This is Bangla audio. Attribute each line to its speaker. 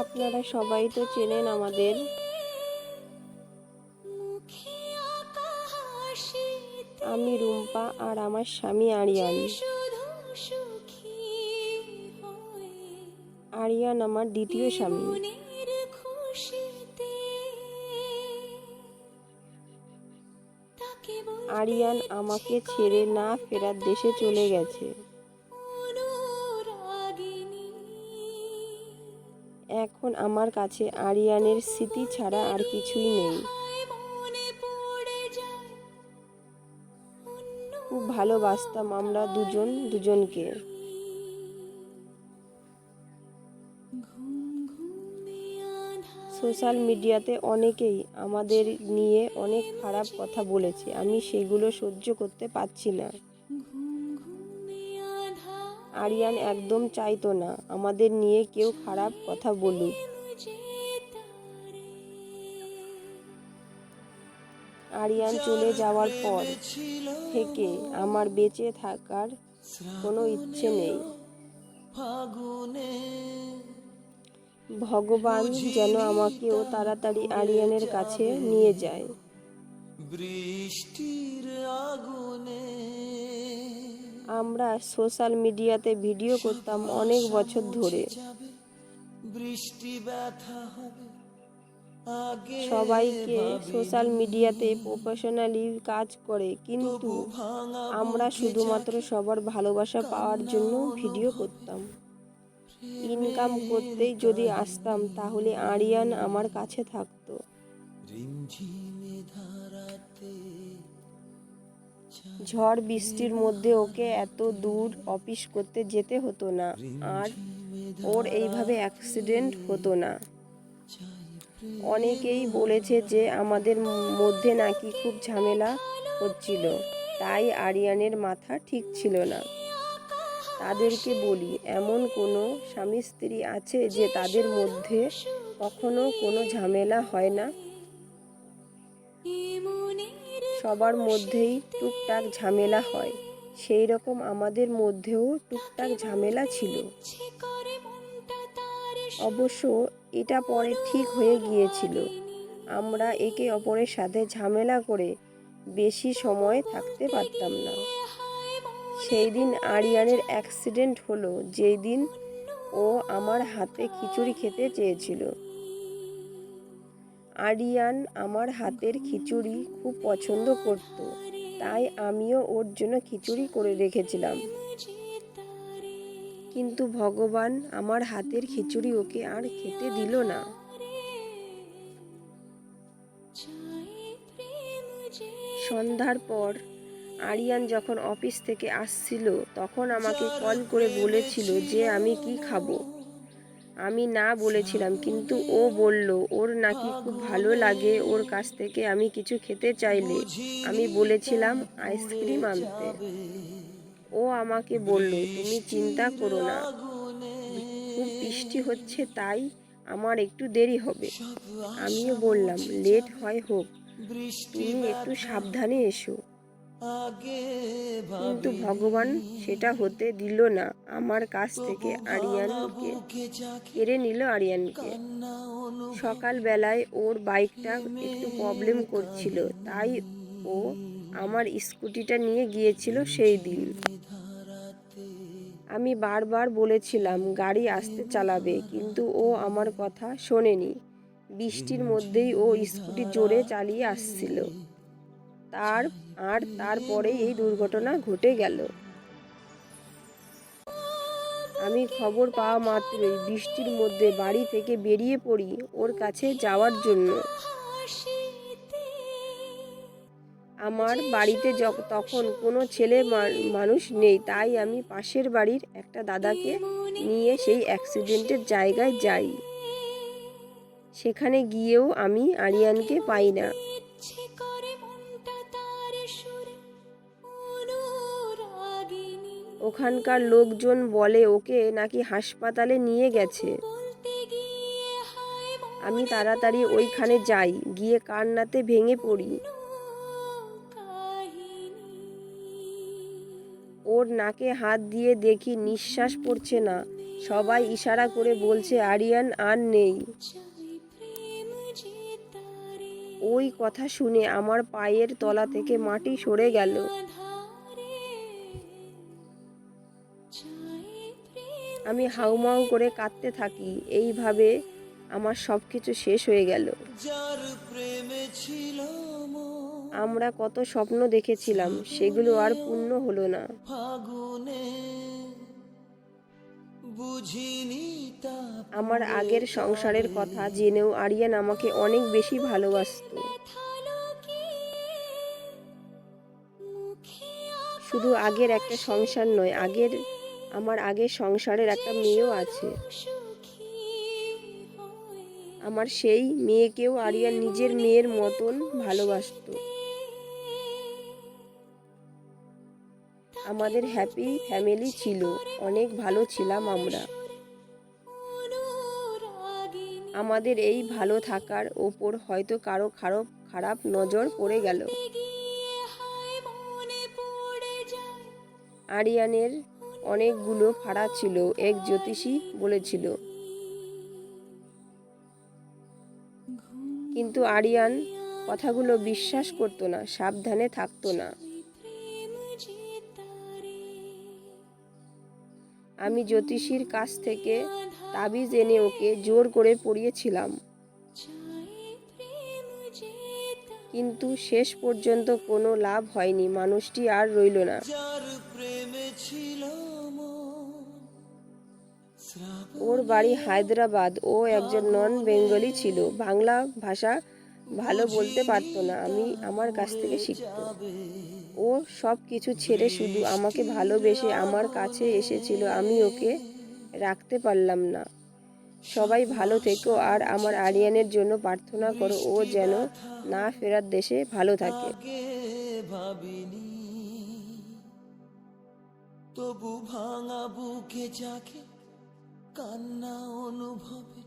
Speaker 1: আপনারা সবাই তো চেনেন আমাদের। আমি রুম্পা আর আমার স্বামী আরিয়ান। আরিয়ান আমার দ্বিতীয় স্বামী। আরিয়ান আমাকে ছেড়ে না ফেরার দেশে চলে গেছে। এখন আমার কাছে আরিয়ানের স্মৃতি ছাড়া আর কিছুই নেই। খুব ভালোবাসতাম আমরা দুজন দুজনকে। সোশ্যাল মিডিয়াতে অনেকেই আমাদের নিয়ে অনেক খারাপ কথা বলেছে। আমি সেগুলো সহ্য করতে পারছি না। আরিয়ান একদম চাইতো না। আমাদের নিয়ে কেউ খারাপ কথা বলুক। আরিয়ান চলে যাওয়ার পর থেকে আমার বেঁচে থাকার কোনো ইচ্ছে নেই। ভগবান যেন আমাকেও তাড়াতাড়ি আরিয়ানের কাছে নিয়ে যায়।
Speaker 2: বৃষ্টির আগুনে
Speaker 1: আমরা সোশ্যাল মিডিয়াতে ভিডিও করতাম অনেক বছর ধরে।
Speaker 2: বৃষ্টি ব্যথা
Speaker 1: সবাইকে সোশ্যাল মিডিয়াতে প্রফেশনালি কাজ করে, কিন্তু আমরা শুধুমাত্র সবার ভালোবাসা পাওয়ার জন্য ভিডিও করতাম। ইনকাম করতেই যদি আসতাম, তাহলে আরিয়ান আমার কাছে থাকতো।
Speaker 2: ধারাতে
Speaker 1: ঝড় বৃষ্টির মধ্যে ওকে এত দূর অফিস করতে যেতে হতো না। আর ওর এইভাবে অ্যাক্সিডেন্ট হতো না। অনেকেই বলেছে যে আমাদের মধ্যে নাকি খুব ঝামেলা হচ্ছিল, তাই আরিয়ানের মাথা ঠিক ছিল না। তাদেরকে বলি, এমন কোনো স্বামী স্ত্রী আছে যে তাদের মধ্যে কখনো কোনো ঝামেলা হয় না? সবার মধ্যেই টুকটাক ঝামেলা হয়। সেই রকম আমাদের মধ্যেও টুকটাক ঝামেলা ছিল। অবশ্য এটা পরে ঠিক হয়ে গিয়েছিল। আমরা একে অপরের সাথে ঝামেলা করে বেশি সময় থাকতে পারতাম না। সেই দিন আরিয়ানের অ্যাক্সিডেন্ট হলো যেই দিন ও আমার হাতে খিচুড়ি খেতে চেয়েছিল। আরিয়ান আমার হাতের খিচুড়ি খুব পছন্দ করত, তাই আমিও ওর জন্য খিচুড়ি করে রেখেছিলাম। কিন্তু ভগবান আমার হাতের খিচুড়ি ওকে আর খেতে দিল না। সন্ধ্যার পর আরিয়ান যখন অফিস থেকে আসছিল, তখন আমাকে কল করে বলেছিল যে আমি কি খাব। আমি না বলেছিলাম, কিন্তু ও বলল, ওর নাকি খুব ভালো লাগে, ওর কাছ থেকে আমি কিছু খেতে চাইলে। আমি বলেছিলাম, আইসক্রিম আনতে। ও আমাকে বলল, তুমি চিন্তা করো না, খুব বৃষ্টি হচ্ছে, তাই আমার একটু দেরি হবে। আমিও বললাম, লেট হয় হোক, তুমি একটু সাবধানে এসো। কিন্তু ভগবান সেটা হতে দিল না। আমার কাছ থেকে আরিয়ানকে কেড়ে নিল আরিয়ানকে। সকালবেলায় ওর বাইকটা একটু প্রবলেম করছিল তাই ও আমার স্কুটিটা নিয়ে গিয়েছিল সেই দিন। আমি বারবার বলেছিলাম গাড়ি আসতে চালাবে। কিন্তু ও আমার কথা শোনেনি। বৃষ্টির মধ্যেই ও স্কুটি জোরে চালিয়ে আসছিল। তার, আর তারপরে এই দুর্ঘটনা ঘটে গেল। আমি খবর পাওয়া মাত্রই বৃষ্টির মধ্যে বাড়ি থেকে বেরিয়ে পড়ি ওর কাছে যাওয়ার জন্য। আমার বাড়িতে তখন কোনো ছেলে মানুষ নেই, তাই আমি পাশের বাড়ির একটা দাদাকে নিয়ে সেই অ্যাক্সিডেন্টের জায়গায় যাই। সেখানে গিয়েও আমি আরিয়ানকে পাই না। ওখানকার লোকজন বলে ওকে নাকি হাসপাতালে নিয়ে গেছে। আমি তাড়াতাড়ি ওইখানে যাই, গিয়ে কান্নাতে ভেঙে পড়ি। ওর নাকে হাত দিয়ে দেখি নিঃশ্বাস পড়ছে না। সবাই ইশারা করে বলছে, আরিয়ান আর নেই। ওই কথা শুনে আমার পায়ের তলা থেকে মাটি সরে গেল। আমি হাউমাউ করে কাঁদতে থাকি। এইভাবে আমার সব কিছু শেষ হয়ে গেল। আমরা কত স্বপ্ন দেখেছিলাম সেগুলো আর পূর্ণ হলো না। আমার আগের সংসারের কথা জেনেও আরিয়ান আমাকে অনেক বেশি ভালোবাসতো। শুধু আগের একটা সংসার নয় আগের আমার আগের সংসারের একটা মেয়েও আছে। আমার সেই মেয়েকেও আরিয়ান নিজের মেয়ের মতন ভালোবাসতো। আমাদের হ্যাপি ফ্যামিলি ছিল। অনেক ভালো ছিলাম আমরা। আমাদের এই ভালো থাকার ওপর হয়তো কারও খারাপ খারাপ নজর পড়ে গেল। আরিয়ানের অনেকগুলো ফাড়া ছিল, এক জ্যোতিষী বলেছিল। কিন্তু আরিয়ান কথাগুলো বিশ্বাস করতো না, সাবধানে থাকতো না। আমি জ্যোতিষীর কাছ থেকে তাবিজ এনে ওকে জোর করে পড়িয়েছিলাম। কিন্তু শেষ পর্যন্ত কোনো লাভ হয়নি, মানুষটি আর রইল না। ওর বাড়ি হায়দ্রাবাদ। ও একজন নন বেঙ্গলি ছিল। বাংলা ভাষা ভালো বলতে পারতো না। আমি আমার কাছ থেকে শিখত। ও সব কিছু ছেড়ে শুধু আমাকে ভালোবেসে আমার কাছে এসেছিল। আমি ওকে রাখতে পারলাম না। সবাই ভালো থেকো আর আমার আরিয়ানের জন্য প্রার্থনা করো। ও যেন না ফেরার দেশে ভালো থাকে।
Speaker 2: তবু ভাঙা বুকে যাকে কান্না অনুভবে।